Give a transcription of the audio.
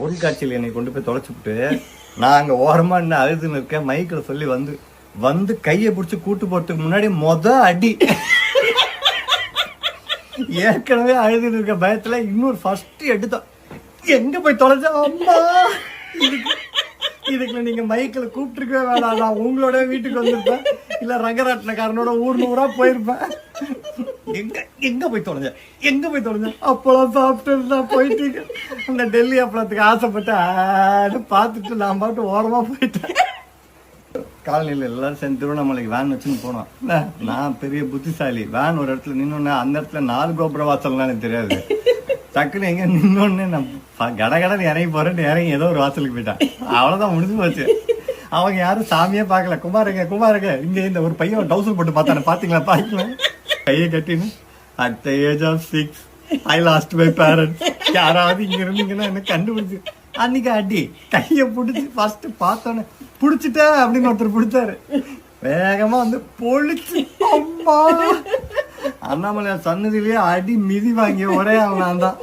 பொருட்காட்சியில் என்னை கொண்டு போய் தொலைச்சுட்டு நான் அங்கே ஓரமாக என்ன அழுதுன்னு இருக்கேன். மைக்கில் சொல்லி வந்து வந்து கையை பிடிச்சி கூட்டு போகிறதுக்கு முன்னாடி மொத அடி. ஏற்கனவே அழுதுன்னு இருக்க பயத்தில் இன்னொரு ஃபர்ஸ்ட் எடுத்தோம். எங்கே போய் தொலைச்சா? அம்மா! இதுக்கு இதுக்குள்ள நீங்க மைக்கில் கூப்பிட்டுருக்கவே வேணாம். நான் உங்களோட வீட்டுக்கு வந்திருப்பேன். இல்லை ரங்கராட்டினக்காரனோட ஊர் நூறாக போயிருப்பேன். எங்க எங்க போய் தொலைஞ்ச? எங்க போய் தொலைஞ்ச? அப்பளம் சாப்பிட்டு நான் போயிட்டு அந்த டெல்லி அப்பளத்துக்கு ஆசைப்பட்டு பார்த்துட்டு நான் பாட்டு ஓரமா போயிட்டேன். காலனியில் எல்லாரும் சேர்ந்து திருவண்ணாமலைக்கு வேன் வச்சுன்னு போனோம். நான் பெரிய புத்திசாலி. வேன் ஒரு இடத்துல நின்னோடனே அந்த இடத்துல நாலு கோபுர வாசல்லாம் எனக்கு தெரியாது. டக்குன்னு எங்க நின்னோடனே நான் ப- கடகடன்னு இறங்கி போறேன்னு இறங்கி ஏதோ ஒரு வாசலுக்கு போயிட்டான். அவ்வளவுதான் முடிஞ்சு போச்சு. அவங்க யாரும் சாமியே பார்க்கல. குமாருங்க குமாருங்க. இங்க இந்த ஒரு பையன் டவுசர் போட்டு பார்த்தானே? பாத்தீங்களா? பாத்தீங்களா கையை கட்டின்னு at the age of six I lost my parents யாராவது இங்க இருந்தீங்கன்னா என்ன கண்டுபிடிச்சு? அன்னைக்கு அடி கையை பிடிச்சி ஃபர்ஸ்ட் பார்த்தோன்னே பிடிச்சிட்ட? அப்படின்னு ஒருத்தர் பிடிச்சாரு. வேகமா வந்து பொழிச்சு அம்மா! அண்ணாமலையார் சன்னதியிலேயே அடி மிதி வாங்கிய ஒரே அவன் தான்.